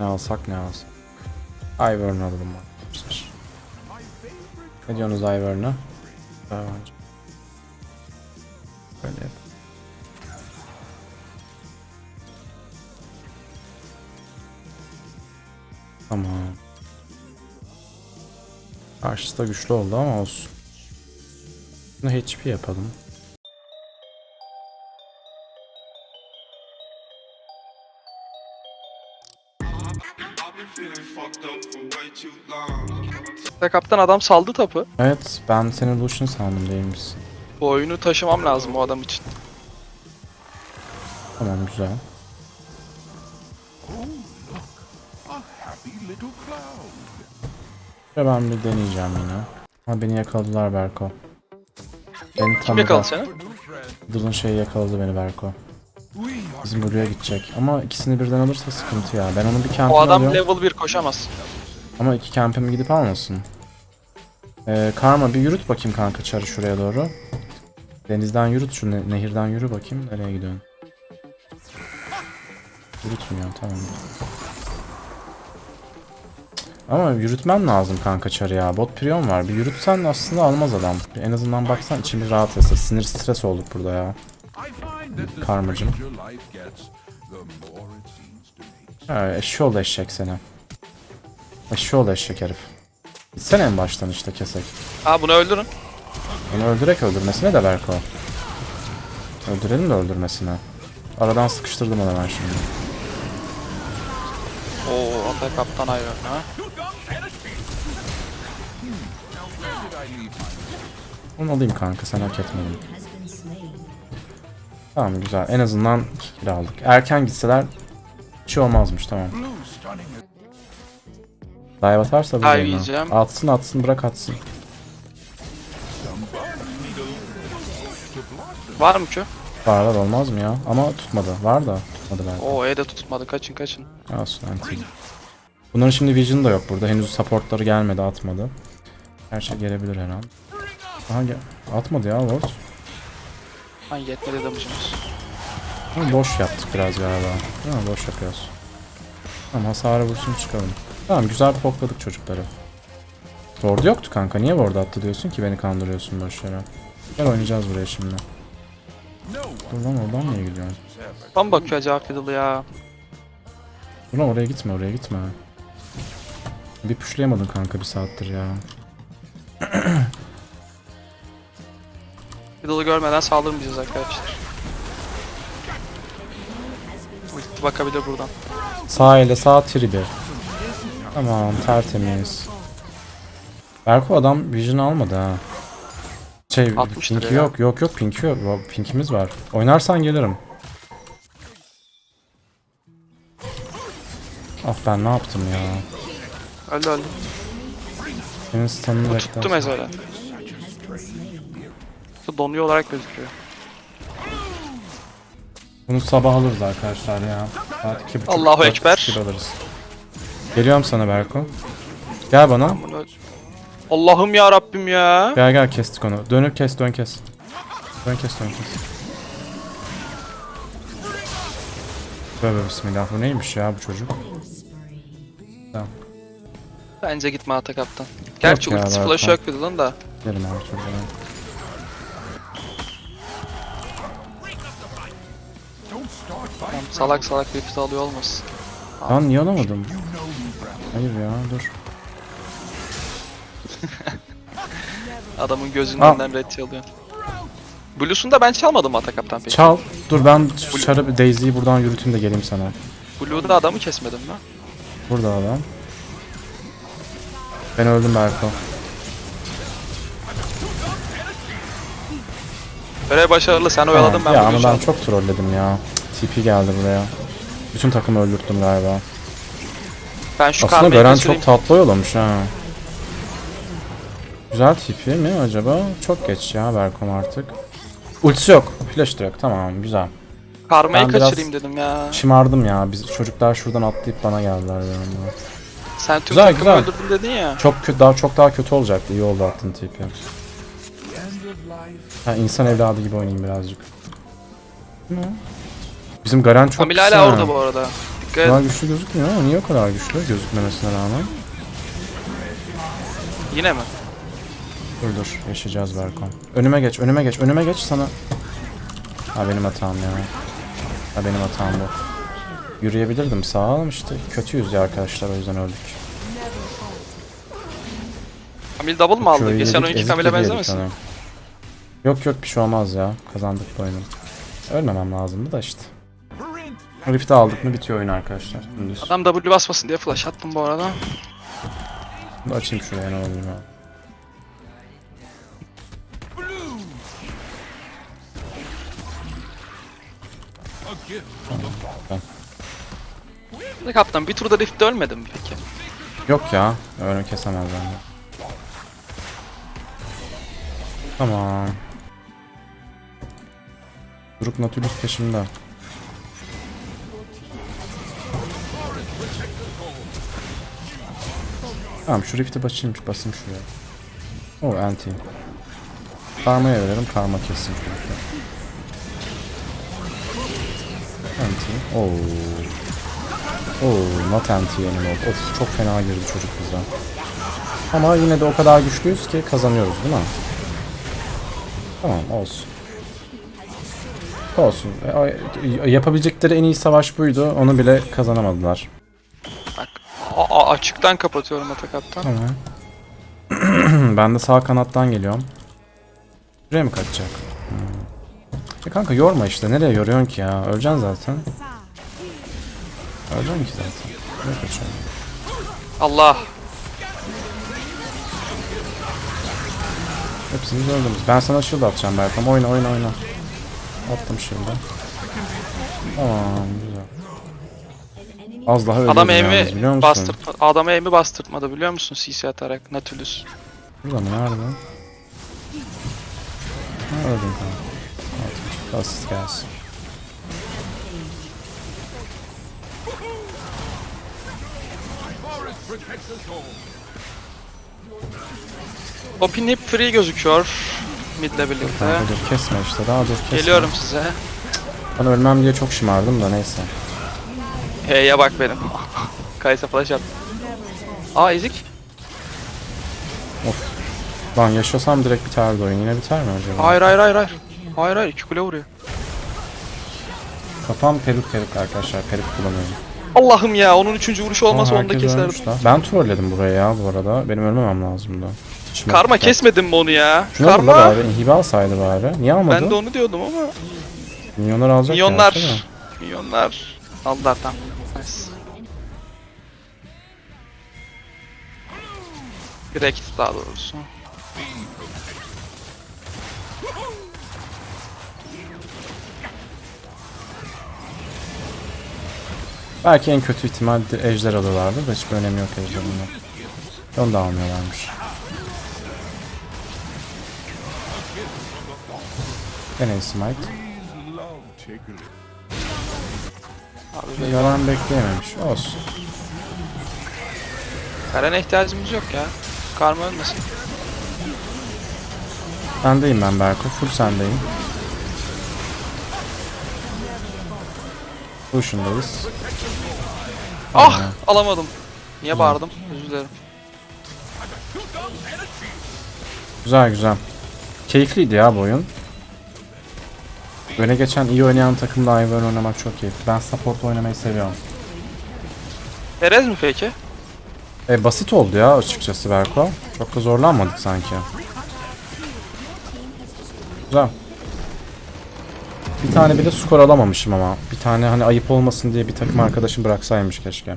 Ne alsak ne alsak. Ivern alalım arkadaşlar. Ne diyorsunuz Ivern'a? Daha önce. Böyle yap. Tamam. Karşısı da güçlü oldu ama olsun. Bunu HP yapalım. Backup'tan adam saldı tapı. Evet ben seni Lucian sandım değil misin? Bu oyunu taşımam lazım o adam için. Tamam güzel. Ve ben bir deneyeceğim yine. Ama beni yakaladılar Berko. Beni Kim tanıdı. yakaladı seni? Dılın şeyi yakaladı beni Berko. Bizim buraya gidecek. Ama ikisini birden alırsa sıkıntı ya. Ben onun bir campini O adam alıyorum. level 1 koşamaz. Ama iki campimi gidip almasın. Ee, Karma bir yürüt bakayım kanka çarı şuraya doğru. Denizden yürüt şu ne- nehirden yürü bakayım. Nereye gidiyorsun? Yürütmüyor tamam. Ama yürütmen lazım kanka çarı ya. Bot priyon var. Bir yürütsen aslında almaz adam. En azından baksan içimiz rahat etsin. Sinir stres olduk burada ya. Karmacım. Ha, eşşoğlu eşek seni. Eşşoğlu eşek herif. Gitsene en baştan işte kesek. Aa bunu öldürün. Onu öldürek öldürmesine de Berko. Öldürelim de öldürmesine. Aradan sıkıştırdım onu ben şimdi. Oo atak kaptan ayrı ha. Onu alayım kanka sen hak etmedin. Tamam güzel. En azından 2 kill aldık. Erken gitseler hiç şey olmazmış tamam. Dive atarsa bu Dive yiyeceğim. Atsın atsın bırak atsın. Var mı ki? Var var olmaz mı ya? Ama tutmadı. Var da tutmadı belki. Oo E de tutmadı kaçın kaçın. Olsun anti. Bunların şimdi vision da yok burada. Henüz supportları gelmedi atmadı. Her şey gelebilir her an. Aha gel. Atmadı ya Lord. Lan yetmedi damage'ımız. Ama boş yaptık biraz galiba. Ha, boş yapıyoruz. Tamam hasara vursun çıkalım. Tamam güzel pokladık çocukları. Ward yoktu kanka. Niye ward attı diyorsun ki beni kandırıyorsun boş yere. Gel oynayacağız buraya şimdi. Dur lan oradan niye gidiyorsun? Tam bakıyor cevap Fiddle ya. Dur lan oraya gitme oraya gitme. Bir puşlayamadın kanka bir saattir ya. Fiddle'ı görmeden saldırmayacağız arkadaşlar. Ulti bakabilir buradan. Sağ ile sağ tribi. Tamam tertemiz. Berko adam vision almadı ha. Şey pinki yok yok yok pinki yok. Pinkimiz var. Oynarsan gelirim. Ah ben ne yaptım ya. Öldü öldü. Senin stun'ını Bu bekler. tuttu mesela. Bu donuyor olarak gözüküyor. Bunu sabah alırız arkadaşlar ya. Saat iki buçuk, Allahu dört Ekber. alırız. Geliyorum sana Berko. Gel bana. Bunu... Allah'ım ya Rabbim ya. Gel gel kestik onu. Dönüp kes dön kes. Dön kes dön kes. Tövbe bismillah bu neymiş ya bu çocuk? Tamam. Bence gitme Atak kaptan. Gerçi ya, ultisi flash'ı tamam. yok Fiddle'ın da. Gidelim abi çocuğa. Tamam, salak salak bir Fiddle alıyor olmasın. Lan niye alamadım? Hayır ya dur. Adamın gözünden red alıyor. Blue'sunu da ben çalmadım Atak kaptan peki. Çal. Dur ben şu çarı bir Daisy'yi buradan yürüteyim de geleyim sana. Blue'da adamı kesmedim mi? Burada adam. Ben öldüm Berko. Görev başarılı sen oyaladın ben ya Blue'yu ama ben çaldım. çok trolledim ya. TP geldi buraya. Bütün takımı öldürttüm galiba. Ben şu Aslında Garen çok tatlı yollamış ha. Güzel tipi mi acaba? Çok geç ya Berkom artık. Ultisi yok. Flash direkt tamam güzel. Karmayı Ben kaçırayım dedim ya. Şımardım ya. Biz çocuklar şuradan atlayıp bana geldiler yanımda. Sen tüm Güzel, güzel. öldürdün dedin ya. Çok kötü daha çok daha kötü olacaktı. İyi oldu attın tipi. Ha insan evladı gibi oynayayım birazcık. Ne? Bizim Garen çok Kamil hala orada bu arada. Dikkat et. güçlü gözükmüyor ama niye o kadar güçlü gözükmemesine rağmen? Yine mi? Dur dur yaşayacağız Berkon. Önüme geç önüme geç önüme geç sana. Ha benim hatam ya. Ha benim hatam bu. Yürüyebilirdim sağ olun işte. Kötüyüz ya arkadaşlar o yüzden öldük. Kamil double mı aldı? Şöyle Geçen yedik, oyunki ezik Kamil'e yedik benzemesin. Yok yok bir şey olmaz ya. Kazandık bu oyunu. Ölmemem lazımdı da işte. Rift'i aldık mı bitiyor oyun arkadaşlar. Dümdüz. Adam W basmasın diye flash attım bu arada. Bunu açayım şuraya ne olur ya. Ne kaptan bir turda Rift'te ölmedi mi peki? Yok ya. Öyle kesemez bence. Tamam. Durup Nautilus peşimde. Tamam şu rift'i basayım, basayım şuraya. O anti. Karma'ya verelim, karma kessin rift'i. Anti. Oo. Oo, not anti anymore. Of çok fena girdi çocuk bize. Ama yine de o kadar güçlüyüz ki kazanıyoruz değil mi? Tamam olsun. Olsun. E, Yapabilecekleri en iyi savaş buydu. Onu bile kazanamadılar. A- açıktan kapatıyorum atak hatta. Tamam. ben de sağ kanattan geliyorum. Buraya mı kaçacak? Hmm. Ya kanka yorma işte. Nereye yoruyorsun ki ya? Öleceksin zaten. Öleceksin ki zaten. Ne kaçıyorsun? Allah. Hepsini öldürdünüz. Ben sana shield atacağım Berkam. Oyna oyna oyna. Attım shield'ı. Tamam. Az daha ölüyordum Adam yalnız, aim'i biliyor musun? bastırtma, adam aim'i bastırtmadı biliyor musun CC atarak Nautilus. Burada mı? Nerede? Öldüm tamam. Atmış. Asist gelsin. Opin hep free gözüküyor. Mid'le birlikte. Kanka dur kesme işte daha dur kesme. Geliyorum size. Ben ölmem diye çok şımardım da neyse. Hey'e bak benim. Kaysa flash at. Aa ezik. Lan yaşasam direkt biterdi oyun. Yine biter mi acaba? Hayır hayır hayır hayır. Hayır hayır iki kule vuruyor. Kafam peruk peruk arkadaşlar. Peruk kullanıyorum. Allah'ım ya onun üçüncü vuruşu olmasa Aa, onu da herkes keserdim. ölmüş lan. Ben trolledim buraya ya bu arada. Benim ölmemem lazımdı. İçime Karma gitti. kesmedin mi onu ya? Şuna vur Karma. bari. İnhibi alsaydı bari. Niye almadı? Ben de onu diyordum ama. Milyonlar alacak Milyonlar. gerçi de. Milyonlar. Aldılar tamam. Nice. Direkt daha doğrusu. Belki en kötü ihtimal de ejder alıyorlardı da hiçbir önemi yok ejderin. Onu da almıyorlarmış. Gene smite. Abi Yalan bekleyememiş. Olsun. Karen'e ihtiyacımız yok ya. Karma ölmesin. Sendeyim ben Berko. Full sendeyim. Lucian'dayız. Ah! Alamadım. Niye bağırdım? Özür dilerim. Güzel güzel. Keyifliydi ya bu oyun. Öne geçen iyi oynayan takımda Ivern oynamak çok keyifli. Ben support oynamayı seviyorum. Perez mi peki? E, basit oldu ya açıkçası Berko. Çok da zorlanmadık sanki. Güzel. Bir tane bile skor alamamışım ama. Bir tane hani ayıp olmasın diye bir takım arkadaşım bıraksaymış keşke.